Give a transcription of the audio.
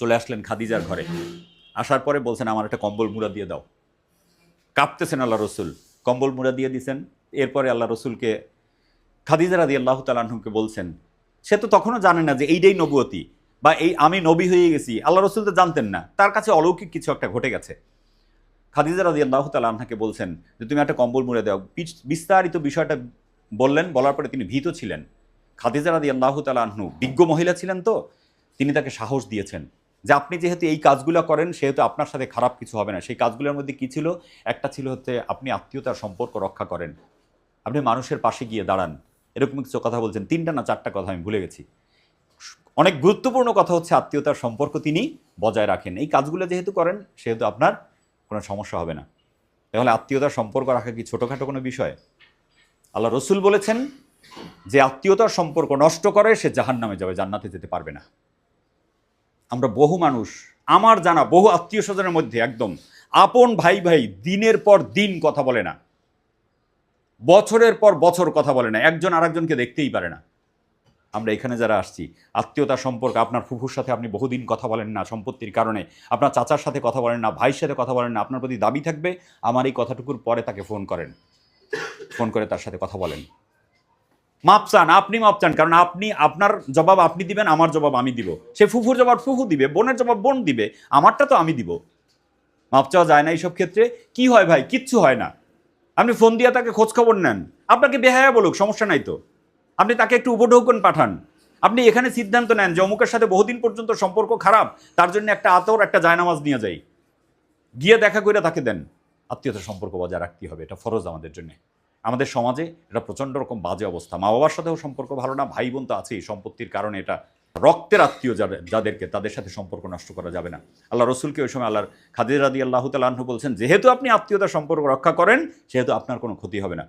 চলে আসলেন খাদিজার ঘরে। আসার পরে বলছেন, আমার একটা কম্বল মুড়া দিয়ে দাও। কাঁপতেছেন আল্লাহ রসুল। কম্বল মুড়া দিয়ে দিছেন। এরপরে আল্লাহ রসুলকে, খাদিজা রাদি আল্লাহ তালাহুকে বলছেন, সে তো তখনও জানে না যে এইটাই নবুয়তি বা এই আমি নবী হয়ে গেছি। আল্লাহ রসুল তো জানতেন না। তার কাছে অলৌকিক কিছু একটা ঘটে গেছে। খাদিজা রাদি আল্লাহ তালাহাকে বলছেন, যে তুমি একটা কম্বল মুড়ে দাও। বিস্তারিত বিষয়টা বললেন, বলার পরে তিনি ভীত ছিলেন। খাদিজা রাদি আল্লাহ তালাহনু বিজ্ঞ মহিলা ছিলেন তো, তিনি তাকে সাহস দিয়েছেন। যে আপনি যেহেতু এই কাজগুলো করেন, সেহেতু আপনার সাথে খারাপ কিছু হবে না। সেই কাজগুলোর মধ্যে কী ছিল? একটা ছিল হচ্ছে আপনি আত্মীয়তার সম্পর্ক রক্ষা করেন। আপনি মানুষের পাশে গিয়ে দাঁড়ান। এরকম কিছু কথা বলছেন। তিনটা না চারটা কথা আমি ভুলে গেছি। অনেক গুরুত্বপূর্ণ কথা হচ্ছে আত্মীয়তার সম্পর্ক তিনি বজায় রাখেন। এই কাজগুলো যেহেতু করেন, সেহেতু আপনার কোনো সমস্যা হবে না। তাহলে আত্মীয়তার সম্পর্ক রাখা কি ছোটোখাটো কোনো বিষয়? আল্লাহ রসুল বলেছেন যে আত্মীয়তার সম্পর্ক নষ্ট করে সে জাহান নামে যাবে, জান্নাতে যেতে পারবে না। আমরা বহু মানুষ, আমার জানা বহু আত্মীয় স্বজনের মধ্যে একদম, আপন ভাই ভাই দিনের পর দিন কথা বলে না। বছরের পর বছর কথা বলে না, একজন আরেকজনকে দেখতেই পারে না। আমরা এখানে যারা আসছি, আত্মীয়তা সম্পর্ক আপনার ফুফুর সাথে আপনি বহুদিন কথা বলেন না, সম্পত্তির কারণে, আপনার চাচার সাথে কথা বলেন না, ভাইয়ের সাথে কথা বলেন না, আপনার প্রতি দাবি থাকবে, আমার এই কথাটুকুর পরে তাকে ফোন করেন। ফোন করে তার সাথে কথা বলেন। মাপ চান, আপনি মাপ চান, কারণ আপনি, আপনার জবাব আপনি দিবেন, আমার জবাব আমি দিব। সে ফুফুর জবাব ফুফু দিবে, বোনের জবাব বোন দিবে, আমারটা তো আমি দিব। মাপ চাওয়া যায় না এইসব ক্ষেত্রে। কি হয় ভাই? কিচ্ছু হয় না। আপনি ফোন দিয়ে তাকে খোঁজ খবর নেন। আপনাকে বেহায়া বলুক, সমস্যা নাই তো। আপনি তাকে একটু উপঢৌকন পাঠান। আপনি এখানে সিদ্ধান্ত নেন যে অমুকের সাথে বহুদিন পর্যন্ত সম্পর্ক খারাপ, তার জন্য একটা আতর, একটা জায়নামাজ নিয়ে যাই। গিয়ে দেখা করে তাকে দেন। আত্মীয়তার সম্পর্ক বজায় রাখতে হবে, এটা ফরজ আমাদের জন্য। আমাদের সমাজে এটা প্রচণ্ড রকম বাজে অবস্থা। মা বাবার সাথেও সম্পর্ক ভালো না ভাই বোন তো আছেই, সম্পত্তির কারণে এটা রক্তের আত্মীয় যাদের যাদেরকে তাদের সাথে সম্পর্ক নষ্ট করা যাবে না। আল্লাহ রসুলকে ওই সময় আল্লাহর খাদির রাদি আল্লাহ তাল্লাহ্ন বলছেন, যেহেতু আপনি আত্মীয়তার সম্পর্ক রক্ষা করেন, সেহেতু আপনার কোনো ক্ষতি হবে না।